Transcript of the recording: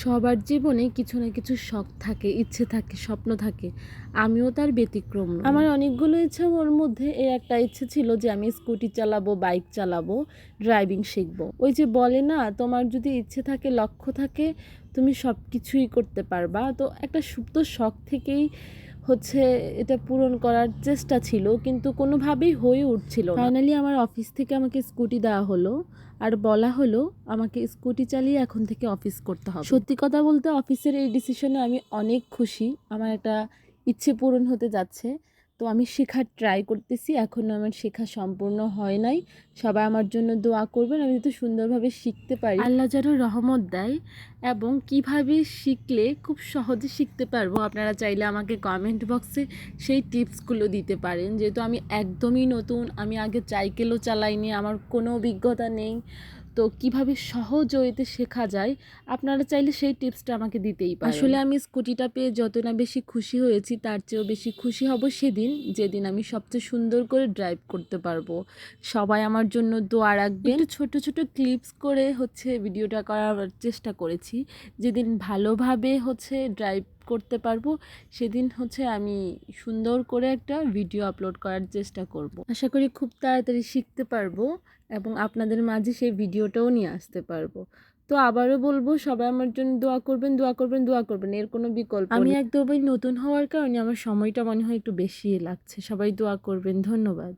সবার জীবনে কিছু না কিছু শখ থাকে, ইচ্ছে থাকে, স্বপ্ন থাকে। আমিও তার ব্যতিক্রম আমার অনেকগুলো ইচ্ছা ওর মধ্যে এই একটা ইচ্ছে ছিল যে আমি স্কুটি চালাবো, বাইক চালাবো, ড্রাইভিং শিখব। ওই যে বলে না, তোমার যদি ইচ্ছে থাকে, লক্ষ্য থাকে, তুমি সব কিছুই করতে পারবা। তো একটা সুপ্ত শখ থেকেই হচ্ছে এটা পূরণ করার চেষ্টা ছিল কিন্তু কোনোভাবেই হয়ে উঠছিল ফাইনালি আমার অফিস থেকে আমাকে স্কুটি দেওয়া হলো আর বলা হলো আমাকে স্কুটি চালিয়ে এখন থেকে অফিস করতে হবে। সত্যি কথা বলতে অফিসের এই ডিসিশনে আমি অনেক খুশি। আমার একটা ইচ্ছে পূরণ হতে যাচ্ছে। তো আমি শেখার ট্রাই করতেছি এখনও আমার শেখা সম্পূর্ণ হয় নাই। সবাই আমার জন্য দোয়া করবেন, আমি যাতে সুন্দরভাবে শিখতে পারি। আল্লাহ যেন রহমত দেয় এবং কীভাবে শিখলে খুব সহজে শিখতে পারব। আপনারা চাইলে আমাকে কমেন্ট বক্সে সেই টিপসগুলো দিতে পারেন। যেহেতু আমি একদমই নতুন, আমি আগে সাইকেলও চালাইনি, আমার কোনো অভিজ্ঞতা নেই। তো কীভাবে সহজ ওয়েতে শেখা যায় আপনারা চাইলে সেই টিপসটা আমাকে দিতেই পারেন। আসলে আমি স্কুটিটা পেয়ে যত না বেশি খুশি হয়েছি তার চেয়েও বেশি খুশি হব সেদিন যেদিন আমি সবচেয়ে সুন্দর করে ড্রাইভ করতে পারব। সবাই আমার জন্য দোয়া রাখবেন। ছোট ছোট ক্লিপস করে হচ্ছে ভিডিওটা করার চেষ্টা করেছি। যেদিন ভালোভাবে হচ্ছে ড্রাইভ করতে পারব সেদিন হচ্ছে আমি সুন্দর করে একটা ভিডিও আপলোড করার চেষ্টা করব। আশা করি খুব তাড়াতাড়ি শিখতে পারব এবং আপনাদের মাঝে সেই ভিডিওটাও নিয়ে আসতে পারব। তো আবারও বলব সবাই আমার জন্য দোয়া করবেন দোয়া করবেন দোয়া করবেন এর কোনো বিকল্প আমি একদমই নতুন হওয়ার কারণে আমার সময়টা মনে হয় একটু বেশি লাগছে। সবাই দোয়া করবেন ধন্যবাদ।